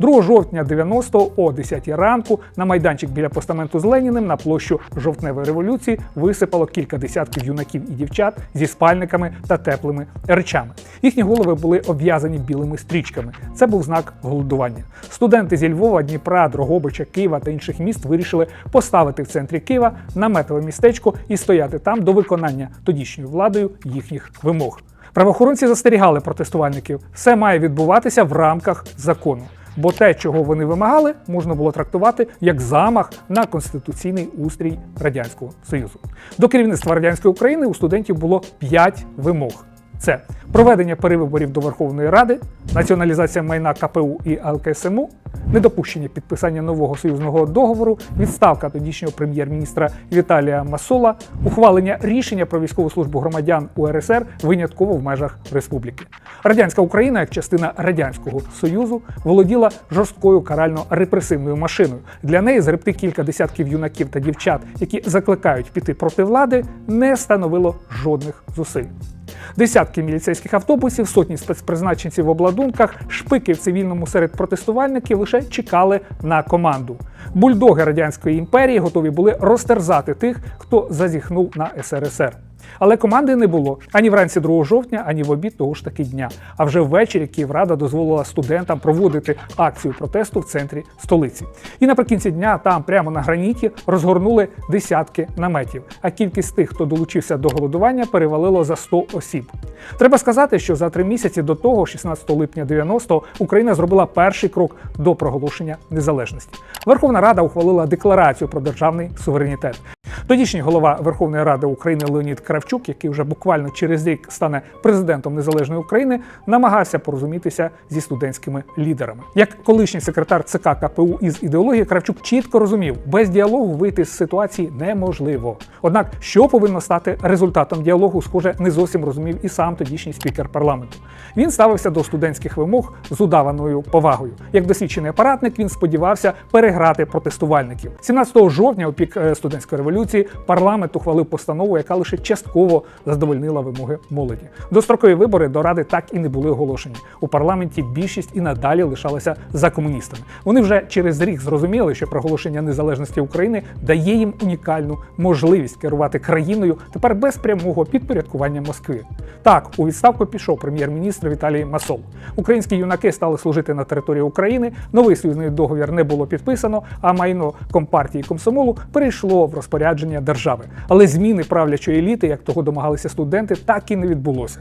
2 жовтня 90-го о 10 ранку на майданчик біля постаменту з Леніним на площу жовтневої революції висипало кілька десятків юнаків і дівчат зі спальниками та теплими речами. Їхні голови були обв'язані білими стрічками. Це був знак голодування. Студенти зі Львова, Дніпра, Дрогобича, Києва та інших міст вирішили поставити в центрі Києва наметове містечко і стояти там до виконання тодішньою владою їхніх вимог. Правоохоронці застерігали протестувальників, все має відбуватися в рамках закону. Бо те, чого вони вимагали, можна було трактувати як замах на конституційний устрій радянського союзу. До керівництва радянської України у студентів було п'ять вимог: це проведення перевиборів до Верховної Ради, націоналізація майна КПУ і ЛКСМУ, недопущення підписання нового союзного договору, відставка тодішнього прем'єр-міністра Віталія Масола, ухвалення рішення про військову службу громадян УРСР винятково в межах республіки. Радянська Україна, як частина радянського союзу, володіла жорсткою карально-репресивною машиною. Для неї згребти кілька десятків юнаків та дівчат, які закликають піти проти влади, не становило жодних зусиль. Десятки міліцейських автобусів, сотні спецпризначенців в обладунках, шпики в цивільному серед протестувальників лише чекали на команду. Бульдоги радянської імперії готові були розтерзати тих, хто зазіхнув на СРСР. Але команди не було ані вранці 2 жовтня, ані в обід того ж таки дня. А вже ввечері Київрада дозволила студентам проводити акцію протесту в центрі столиці. І наприкінці дня там, прямо на граніті, розгорнули десятки наметів. А кількість тих, хто долучився до голодування, перевалило за 100 осіб. Треба сказати, що за три місяці до того, 16 липня 90-го, Україна зробила перший крок до проголошення незалежності. Верховна Рада ухвалила декларацію про державний суверенітет. Тодішній голова Верховної Ради України Леонід Кравчук, який вже буквально через рік стане президентом незалежної України, намагався порозумітися зі студентськими лідерами. Як колишній секретар ЦК КПУ із ідеології, Кравчук чітко розумів, без діалогу вийти з ситуації неможливо. Однак, що повинно стати результатом діалогу, схоже, не зовсім розумів і сам тодішній спікер парламенту. Він ставився до студентських вимог з удаваною повагою. Як досвідчений апаратник, він сподівався переграти протестувальників. 17 жовтня, у пік е, студентської революції, парламент ухвалив постанову, яка лише частково задовольнила вимоги молоді. Дострокові вибори до ради так і не були оголошені. У парламенті більшість і надалі лишалася за комуністами. Вони вже через рік зрозуміли, що проголошення незалежності України дає їм унікальну можливість керувати країною тепер без прямого підпорядкування Москви. Так, у відставку пішов прем'єр-міністр Віталій Масол. Українські юнаки стали служити на території України. Новий союзний договір не було підписано, а майно компартії комсомолу перейшло в розпорядження держави. Але зміни правлячої еліти, як того домагалися студенти, так і не відбулося.